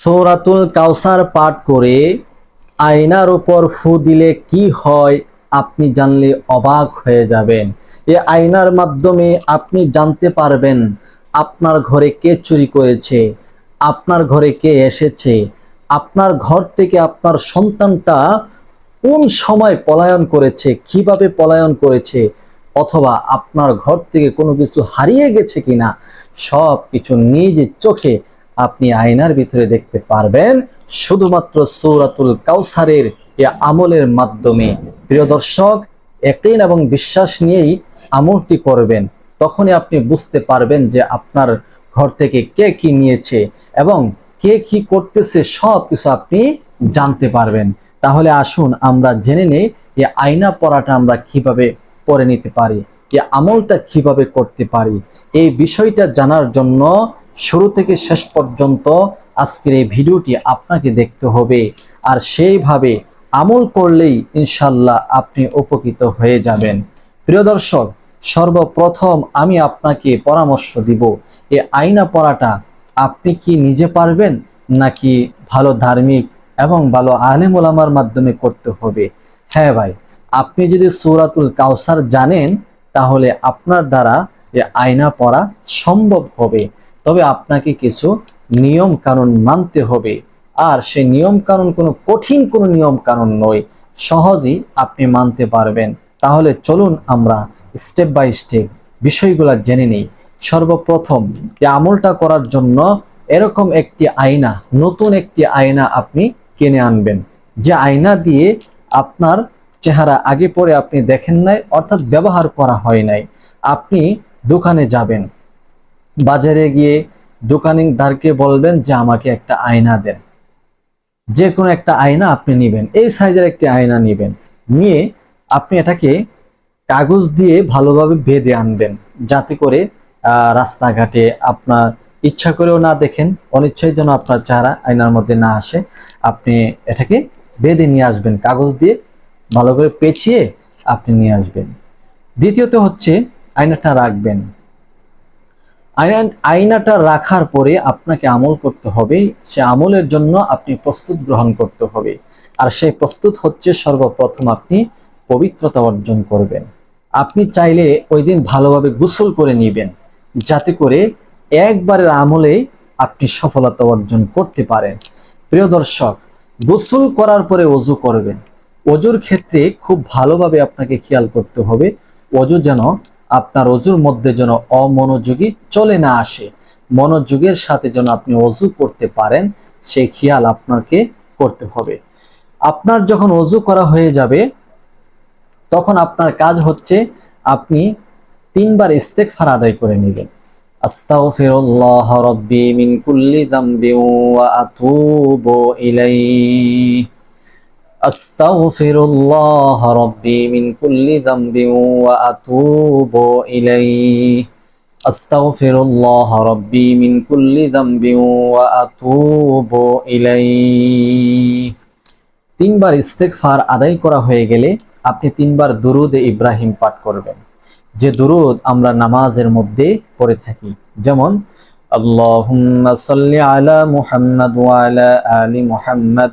সৌরাতুল কাউসার পাঠ করে আয়নার উপর ফু দিলে কি হয় আপনি জানলে অবাক হয়ে যাবেন। এ আয়নার মাধ্যমে আপনি জানতে পারবেন আপনার ঘরে কে চুরি করেছে, আপনার ঘরে কে এসেছে, আপনার ঘর থেকে আপনার সন্তানটা কোন সময় পলায়ন করেছে, কীভাবে পলায়ন করেছে, অথবা আপনার ঘর থেকে কোনো কিছু হারিয়ে গেছে কিনা সব কিছু নিজ চোখে আপনি আয়নার ভিতরে দেখতে পারবেন শুধুমাত্র সৌরাতুল কাউসারের এ আমলের মাধ্যমে। প্রিয় দর্শক একদিন এবং বিশ্বাস নিয়েই আমলটি করবেন। তখনই আপনি বুঝতে পারবেন যে আপনার ঘর থেকে কে কি নিয়েছে এবং কে কি করতেছে সব কিছু আপনি জানতে পারবেন। তাহলে আসুন আমরা জেনে নেই এই আয়না পড়াটা আমরা কীভাবে পড়ে নিতে পারি এই আমলটা কীভাবে করতে পারি। এই বিষয়টা জানার জন্য শুরু থেকে শেষ পর্যন্ত আজকের এই ভিডিওটি আপনাকে দেখতে হবে। আর সেইভাবে আমল করলেই ইনশাল্লাহ আপনি উপকৃত হয়ে যাবেন। প্রিয় দর্শক, সর্বপ্রথম আমি আপনাকে পরামর্শ দিব, এই আইনা পড়াটা আপনি কি নিজে পারবেন নাকি ভালো ধার্মিক এবং ভালো আলেম ওলামার মাধ্যমে করতে হবে? হ্যাঁ ভাই, আপনি যদি সূরাতুল কাউসার জানেন, তাহলে আপনার দ্বারা এই আয়না পড়া সম্ভব হবে। তবে আপনাকে কিছু নিয়ম কানুন মানতে হবে। আর সেই নিয়ম কানুন কোনো কঠিন কোনো নিয়ম কানুন নয়, সহজেই আপনি মানতে পারবেন। তাহলে চলুন আমরা স্টেপ বাই স্টেপ বিষয়গুলো জেনে নিই। সর্বপ্রথম এই আমলটা করার জন্য এরকম একটি আয়না, নতুন একটি আয়না আপনি কিনে আনবেন। যে আয়না দিয়ে আপনার চেহারা আগে পরে আপনি দেখেন নাই, অর্থাৎ ব্যবহার করা হয় নাই। আপনি দোকানে যাবেন বাজারে গিয়ে দোকানিদারকে বলবেন যে, আমাকে একটা আয়না দেন। যে কোনো একটা আয়না আপনি নেবেন, এই সাইজের একটি আয়না নেবেন। নিয়ে আপনি এটাকে কাগজ দিয়ে ভালোভাবে বেঁধে আনবেন, যাতে করে রাস্তাঘাটে আপনার ইচ্ছা করেও না দেখেন, অনিচ্ছায় যেন আপনার চেহারা আয়নার মধ্যে না আসে। আপনি এটাকে বেঁধে নিয়ে আসবেন, কাগজ দিয়ে ভালো করে পেঁচিয়ে আপনি নিয়ে আসবেন। দ্বিতীয়ত হচ্ছে, আয়নাটা রাখবেন। আয়না আয়নাটা রাখার পরে আপনাকে আমল করতে হবে। সে আমলের জন্য আপনি প্রস্তুত গ্রহণ করতে হবে। আর সেই প্রস্তুত হচ্ছে সর্বপ্রথম আপনি পবিত্রতা অর্জন করবেন। আপনি চাইলে ওই দিন ভালোভাবে গোসল করে নেবেন। যাতে করে একবারের আমলে আপনি সফলতা অর্জন করতে পারেন। প্রিয় দর্শক, গোসল করার পরে অজু করবেন। অজুর ক্ষেত্রে খুব ভালোভাবে আপনাকে খেয়াল করতে হবে। অজু যেন আপনার অজুর মধ্যে যেন অমনোযোগী চলে না আসে। মনোযোগের সাথে যেন আপনি অজু করতে পারেন, সেই খেয়াল আপনাকে করতে হবে। আপনার যখন অজু করা হয়ে যাবে, তখন আপনার কাজ হচ্ছে আপনি তিনবার ইস্তেগফার আদায় করে নেবেন। আস্তাগফিরুল্লাহ রাব্বি মিন কুল্লি যামবি ওয়া আতুবু ইলাইহি। আস্তাগফিরুল্লাহ রাব্বি মিন কুল্লি যামবি ওয়া আতুবু ইলাইহি। আস্তাগফিরুল্লাহ রাব্বি মিন কুল্লি যামবি ওয়া আতুবু ইলাইহি। তিনবার ইস্তেগফার আদায় করা হয়ে গেলে আপনি তিনবার দুরুদ ইব্রাহিম পাঠ করবেন। যে দুরুদ আমরা নামাজের মধ্যে পড়ে থাকি, যেমন, আল্লাহুম্মা সাল্লি আলা মুহাম্মাদ ওয়া আলা আলি মুহাম্মাদ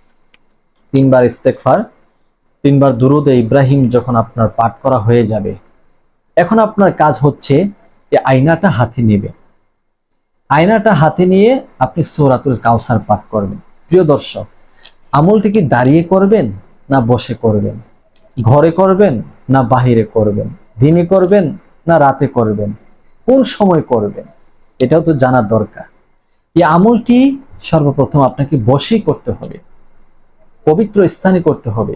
তিনবার ইস্তেগফার, তিনবার দুরুদে ইব্রাহিম যখন আপনার পাঠ করা হয়ে যাবে, এখন আপনার কাজ হচ্ছে যে আয়নাটা হাতে নেবে। আয়নাটা হাতে নিয়ে আপনি সূরাতুল কাউসার পাঠ করবেন। প্রিয় দর্শক আমলটি কি দাঁড়িয়ে করবেন না বসে করবেন? ঘরে করবেন না বাহিরে করবেন? দিনে করবেন না রাতে করবেন? কোন সময় করবেন? এটাও তো জানার দরকার। এই আমলটি সর্বপ্রথম আপনাকে বসেই করতে হবে। পবিত্র স্থানে করতে হবে।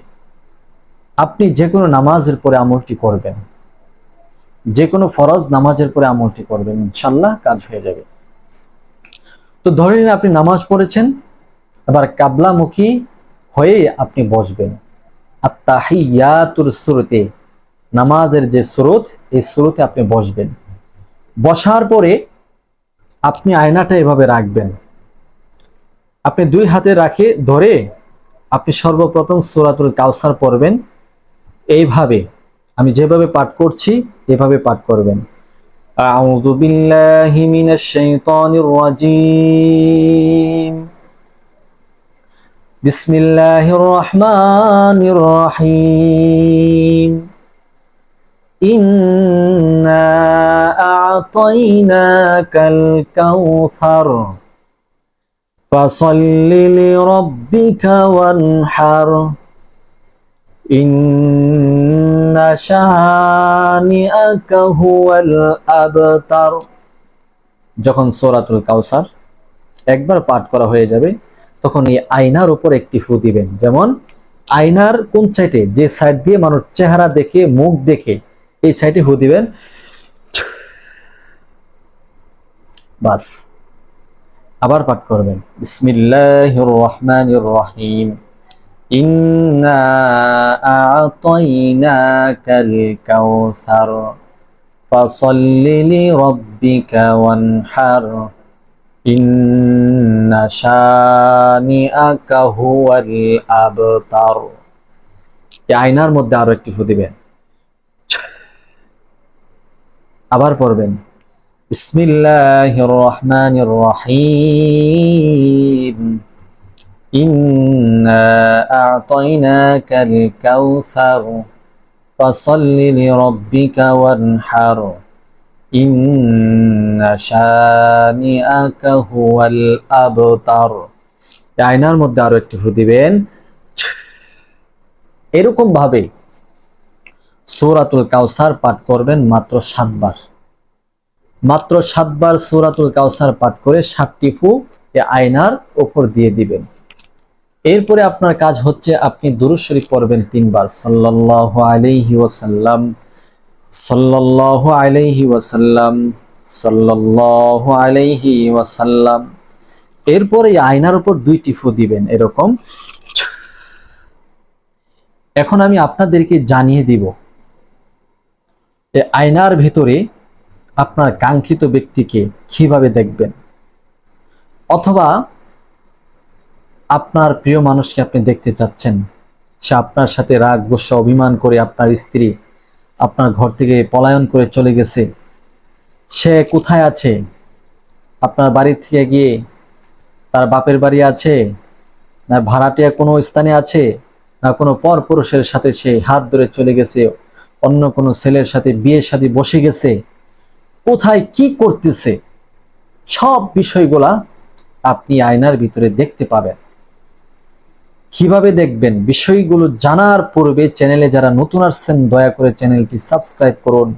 আপনি যে কোনো নামাজের পরে আমলটি করবেন। যে কোনো ফরজ নামাজের পরে আমলটি করবেন ইনশাল্লাহ কাজ হয়ে যাবে। তো ধরে নিন আপনি নামাজ পড়েছেন, এবার কাবলামুখী হয়ে আপনি বসবেন। আত্মাহিয়াতুর সুরতে, নামাজের যে স্রোত, এই স্রোতে আপনি বসবেন। বসার পরে আপনি আয়নাটা এভাবে রাখবেন। আপনি দুই হাতে রাখে ধরে আপনি সর্বপ্রথম সুরাতুল কাউসার পড়বেন এইভাবে আমি যেভাবে পাঠ করছি এভাবে পাঠ করবেন أعوذ بالله من الشيطان الرجيم بسم الله الرحمن الرحيم إنا أعطيناك الكوثر فصل لربك وانحر إن شانئك هو الأبتر যখন সূরাতুল কাউসার একবার পাঠ করা হয়ে যাবে তখন এই আয়নার উপর একটি ফু দিবেন যেমন আয়নার কোন সাইডে যে সাইড দিয়ে মানুষ চেহারা দেখে মুখ দেখে এই সাইডে ফু দিবেন বাস আবার পাঠ করবেন। বিসমিল্লাহির রহমানির রহিম ইন্না আ'তাইনাকাল কাউসার। ফাসাল্লি লিরাব্বিকা ওয়ানহার। ইন্না শানিআকা হুয়াল আবতার। এই আয়নার মধ্যে আরও একটি ফু দিবেন। আবার পড়বেন। বিসমিল্লাহির রহমানির রহিম ইন্না আ'তাইনাকাল কাউসার ফাসাল্লি লিরাব্বিকা ওয়ানহার ইন্না শানিআকা হুয়াল আবতার এই আয়নার মধ্যে আরও একটি ফু দিবেন। এরকম ভাবে সূরাতুল কাউসার পাঠ করবেন মাত্র সাতবার। মাত্র সাতবার সুরাতুল কাউসার পাঠ করে সাতটি ফু এই আয়নার উপর দিয়ে দিবেন। এরপরে আপনার কাজ হচ্ছে আপনি দুরূদ শরীফ পড়বেন তিনবার। সাল্লাল্লাহু আলাইহি ওয়াসাল্লাম, সাল্লাল্লাহু আলাইহি ওয়াসাল্লাম, সাল্লাল্লাহু আলাইহি ওয়াসাল্লাম। এরপরে আয়নার উপর দুইটি ফু দিবেন এরকম। এখন আমি আপনাদেরকে জানিয়ে দিব আয়নার ভিতরে আপনার কাঙ্ক্ষিত ব্যক্তিকে কীভাবে দেখবেন? অথবা আপনার প্রিয় মানুষকে আপনি দেখতে চাচ্ছেন, সে আপনার সাথে রাগ, গোসা, অভিমান করে আপনার স্ত্রী আপনার ঘর থেকে পলায়ন করে চলে গেছে, সে কোথায় আছে? আপনার বাড়ি থেকে গিয়ে তার বাপের বাড়ি আছে? না ভাড়াটিয়া কোনো স্থানে আছে? না কোনো পর পুরুষের সাথে সে হাত ধরে চলে গেছে? অন্য কোনো ছেলের সাথে বিয়ের সাথে বসে গেছে? কোথায় কি করতেছে, সব বিষয়গুলা আপনি আয়নার ভিতরে দেখতে পাবেন। কীভাবে দেখবেন? বিষয়গুলো জানার পূর্বে চ্যানেলে যারা নতুন আসছেন, দয়া করে চ্যানেলটি সাবস্ক্রাইব করুন,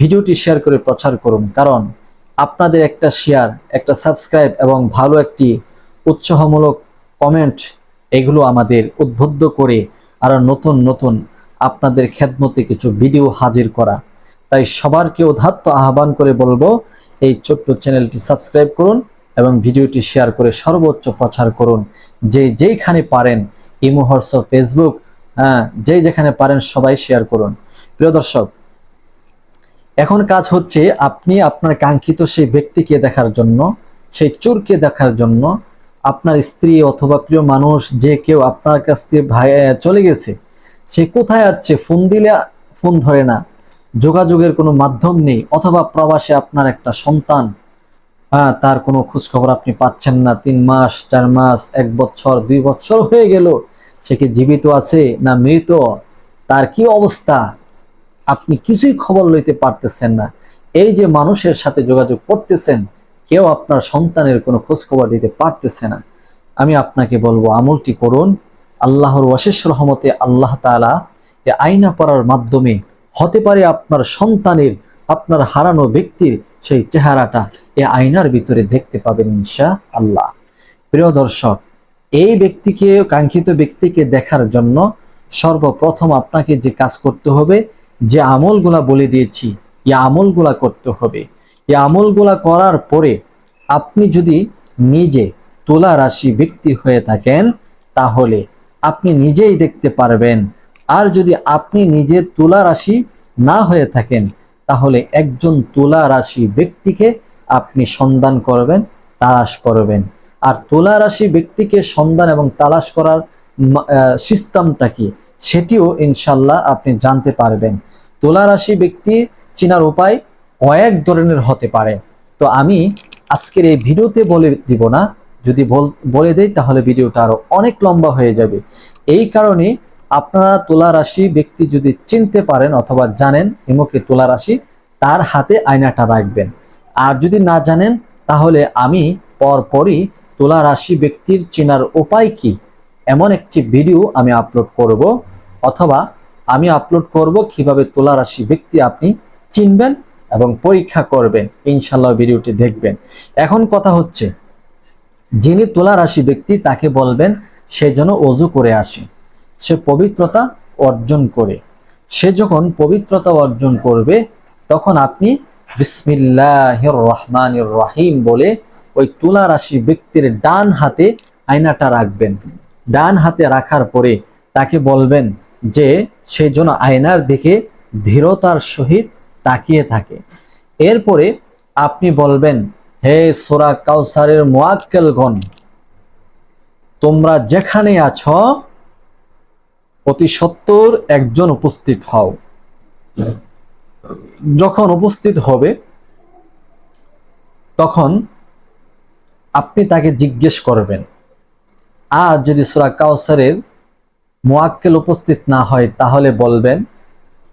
ভিডিওটি শেয়ার করে প্রচার করুন। কারণ আপনাদের একটা শেয়ার, একটা সাবস্ক্রাইব এবং ভালো একটি উৎসাহমূলক কমেন্ট, এগুলো আমাদের উদ্বুদ্ধ করে আরও নতুন নতুন আপনাদের খেদমতে কিছু ভিডিও হাজির করা। তাই সবারকে উদাত্ত আহ্বান করে বলব, এই ছোট্ট চ্যানেলটি সাবস্ক্রাইব করুন এবং ভিডিওটি শেয়ার করে সর্বোচ্চ প্রচার করুন। যে যেইখানে পারেন, ইমো, হোয়াটসঅ্যাপ, ফেসবুক হ্যাঁ যেই যেখানে পারেন সবাই শেয়ার করুন। প্রিয় দর্শক, এখন কাজ হচ্ছে আপনি আপনার কাঙ্ক্ষিত সেই ব্যক্তিকে দেখার জন্য, সেই চোরকে দেখার জন্য, আপনার স্ত্রী অথবা প্রিয় মানুষ, যে কেউ আপনার কাছ থেকে ভাই চলে গেছে, সে কোথায় আছে, ফোন দিলে, ফোন ধরে না। যোগাযোগের কোনো মাধ্যম নেই, অথবা প্রবাসে আপনার একটা সন্তান হ্যাঁ তার কোনো খোঁজখবর আপনি পাচ্ছেন না, তিন মাস, চার মাস, এক বছর, দুই বছর হয়ে গেল, সে কি জীবিত আছে না মৃত, তার কি অবস্থা, আপনি কিছুই খবর লইতে পারতেছেন না। এই যে মানুষের সাথে যোগাযোগ করতেছেন, কেউ আপনার সন্তানের কোনো খোঁজখবর দিতে পারতেছে না। আমি আপনাকে বলব, আমলটি করুন। আল্লাহর অশেষ রহমতে আল্লাহ এই আইনা পড়ার মাধ্যমে হতে পারে আপনার সন্তানের, আপনার হারানো ব্যক্তির সেই চেহারাটা এই আয়নার ভিতরে দেখতে পাবেন ইনশা আল্লাহ প্রিয় দর্শক, এই ব্যক্তিকে, কাঙ্ক্ষিত ব্যক্তিকে দেখার জন্য সর্বপ্রথম আপনাকে যে কাজ করতে হবে, যে আমলগুলা বলে দিয়েছি, এই আমলগুলা করতে হবে। এই আমলগুলা করার পরে আপনি যদি নিজে তুলা রাশি ব্যক্তি হয়ে থাকেন, তাহলে আপনি নিজেই দেখতে পারবেন আর যদি আপনি নিজে তুলা রাশি না হয়ে থাকেন, তাহলে একজন তুলা রাশি ব্যক্তিকে আপনি সন্ধান করবেন, তালাশ করবেন। আর তুলা রাশি ব্যক্তিকে সন্ধান এবং তালাশ করার সিস্টেমটা কি? সেটিও ইনশাল্লাহ আপনি জানতে পারবেন। তুলা রাশি ব্যক্তি চিনার উপায় কয়েক ধরনের হতে পারে। তো আমি আজকের এই ভিডিওতে বলে দিব না। যদি বল- দেই, তাহলে ভিডিওটা আরও অনেক লম্বা হয়ে যাবে। এই কারণে আপনারা তুলা রাশি ব্যক্তি যদি চিনতে পারেন অথবা জানেন ইমুকে তুলা রাশি, তার হাতে আয়নাটা রাখবেন। আর যদি না জানেন, তাহলে আমি পরপরই তুলা রাশি ব্যক্তির চেনার উপায় কি? এমন একটি ভিডিও আমি আপলোড করব, অথবা আমি আপলোড করব কীভাবে তুলা রাশি ব্যক্তি আপনি চিনবেন এবং পরীক্ষা করবেন। ইনশাল্লাহ ভিডিওটি দেখবেন। এখন কথা হচ্ছে, যিনি তুলা রাশি ব্যক্তি তাকে বলবেন, সে যেন অজু করে আসে। সে পবিত্রতা অর্জন করে। সে যখন পবিত্রতা অর্জন করবে, তখন আপনি বিসমিল্লাহির রহমানির রহিম বলে ওই তুলা রাশি ব্যক্তির ডান হাতে আয়নাটা রাখবেন। ডান হাতে রাখার পরে তাকে বলবেন যে, সে যেন আয়নার দিকে ধীরতার সহিত তাকিয়ে থাকে। এরপরে আপনি বলবেন, হে সোরা কাউসারের মোয়াক্কেলগণ তোমরা যেখানে আছো অতি সত্তর একজন উপস্থিত হও। যখন উপস্থিত হবে, তখন আপনি তাকে জিজ্ঞেস করবেন আর যদি সুরা কাউসারের মোয়াক্কেল উপস্থিত না হয়, তাহলে বলবেন,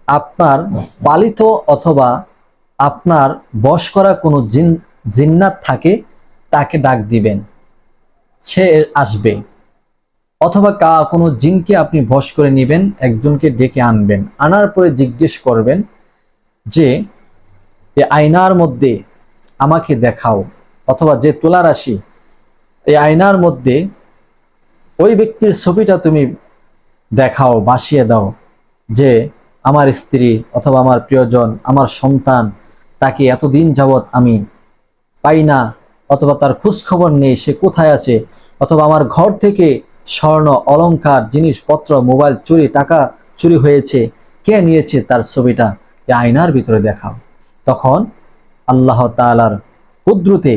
আপনার পালিত অথবা আপনার বশ করা কোনো জিন, জিন্নাত থাকে, তাকে ডাক দিবেন। সে আসবে। অথবা কা, কোনো জিনকে আপনি বশ করে নেবেন, একজনকে ডেকে আনবেন। আনার পরে জিজ্ঞেস করবেন যে এই আয়নার মধ্যে আমাকে দেখাও, অথবা যে তোলা রাশি এই আয়নার মধ্যে ওই ব্যক্তির ছবিটা তুমি দেখাও বাসিয়ে দাও, যে আমার স্ত্রী অথবা আমার প্রিয়জন, আমার সন্তান, তাকে এতদিন যাবৎ আমি পাই না, অথবা তার খোঁজ খবর নেই, সে কোথায় আছে, অথবা আমার ঘর থেকে স্বর্ণ, অলংকার, জিনিসপত্র, মোবাইল, চুরি, টাকা চুরি হয়েছে। কে নিয়েছে তার ছবিটা? এই আয়নার ভিতরে দেখাও। তখন আল্লাহ তাআলার কুদ্রুতে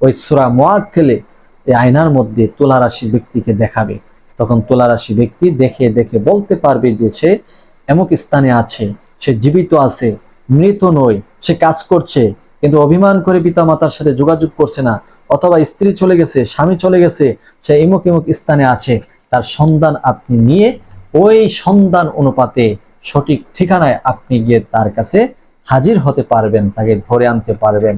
ওই সুরা মোয়াক্কেলে এই আয়নার মধ্যে তুলা রাশি ব্যক্তিকে দেখাবে। তখন তুলা রাশি ব্যক্তি দেখে দেখে বলতে পারবে যে সে এমক স্থানে আছে, সে জীবিত আছে, মৃত নয়, সে কাজ করছে কিন্তু অভিমান করে পিতা মাতার সাথে যোগাযোগ করছে না, অথবা স্ত্রী চলে গেছে, স্বামী চলে গেছে, সে ইমুক ইমুক স্থানে আছে, তার সন্ধান আপনি নিয়ে ওই সন্ধান অনুপাতে সঠিক ঠিকানায় আপনি গিয়ে তার কাছে হাজির হতে পারবেন, তাকে ধরে আনতে পারবেন,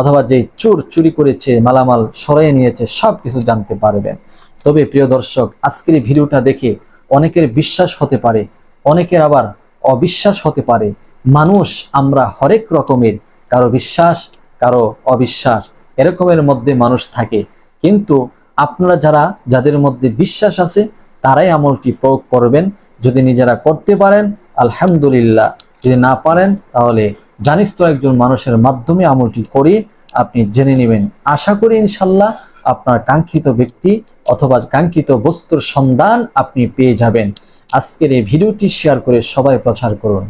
অথবা যে চোর চুরি করেছে, মালামাল সরাইয়ে নিয়েছে সব কিছু জানতে পারবেন। তবে প্রিয় দর্শক, আজকের ভিডিওটা দেখে অনেকের বিশ্বাস হতে পারে, অনেকের আবার অবিশ্বাস হতে পারে, মানুষ আমরা হরেক রকমের কারও বিশ্বাস, কারও অবিশ্বাস, এরকমের মধ্যে মানুষ থাকে। কিন্তু আপনারা যারা, যাদের মধ্যে বিশ্বাস আছে, তারাই আমলটি প্রয়োগ করবেন। যদি নিজেরা করতে পারেন, আলহামদুলিল্লাহ। যদি না পারেন, তাহলে জানিস তো একজন মানুষের মাধ্যমে আমলটি করে আপনি জেনে নেবেন। আশা করি ইনশাল্লাহ আপনার কাঙ্ক্ষিত ব্যক্তি অথবা কাঙ্ক্ষিত বস্তুর সন্ধান আপনি পেয়ে যাবেন। আজকের এই ভিডিওটি শেয়ার করে সবাই প্রচার করুন।